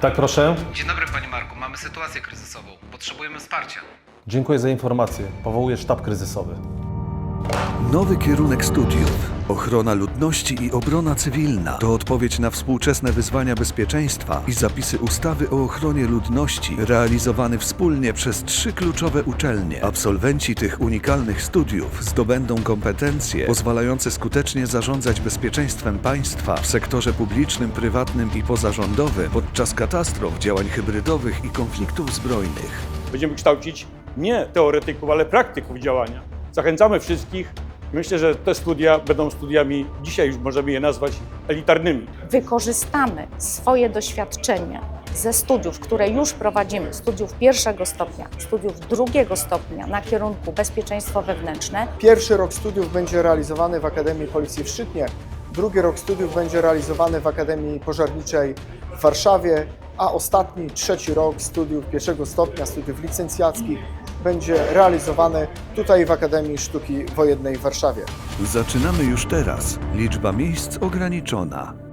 Tak, proszę. Dzień dobry Panie Marku, mamy sytuację kryzysową. Potrzebujemy wsparcia. Dziękuję za informację. Powołuję sztab kryzysowy. Nowy kierunek studiów. Ochrona ludności i obrona cywilna to odpowiedź na współczesne wyzwania bezpieczeństwa i zapisy ustawy o ochronie ludności realizowany wspólnie przez trzy kluczowe uczelnie. Absolwenci tych unikalnych studiów zdobędą kompetencje pozwalające skutecznie zarządzać bezpieczeństwem państwa w sektorze publicznym, prywatnym i pozarządowym podczas katastrof, działań hybrydowych i konfliktów zbrojnych. Będziemy kształcić nie teoretyków, ale praktyków działania. Zachęcamy wszystkich. Myślę, że te studia będą studiami, dzisiaj już możemy je nazwać elitarnymi. wykorzystamy swoje doświadczenie ze studiów, które już prowadzimy, studiów pierwszego stopnia, studiów drugiego stopnia na kierunku bezpieczeństwo wewnętrzne, Pierwszy rok studiów będzie realizowany w Akademii Policji w Szczytnie, drugi rok studiów będzie realizowany w Akademii Pożarniczej w Warszawie, a ostatni, trzeci rok studiów pierwszego stopnia, studiów licencjackich będzie realizowany tutaj w Akademii Sztuki Wojennej w Warszawie. Zaczynamy już teraz. Liczba miejsc ograniczona.